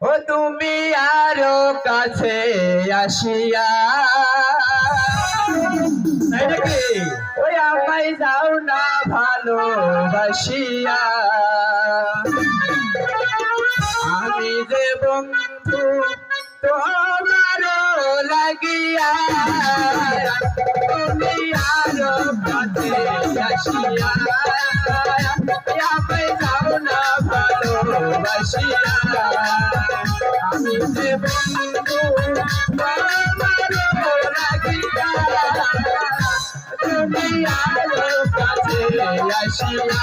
ও তুমি আরও কাছে আসিয়া। ওই আমায় যাও না ভালোবাসিয়া। আমি যে বন্ধু তোমার লাগিয়া। তুমি আরও কাছে আসিয়া। যে বন্ধু তোমার লাগিয়া তুমি আরও কাছে আসিয়া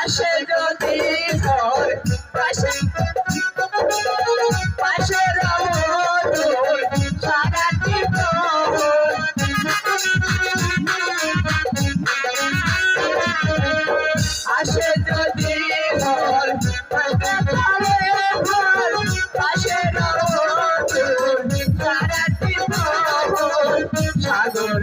আসে যদি ঘর পাশে পাশে আসে যদি ঘর পাশে সাগর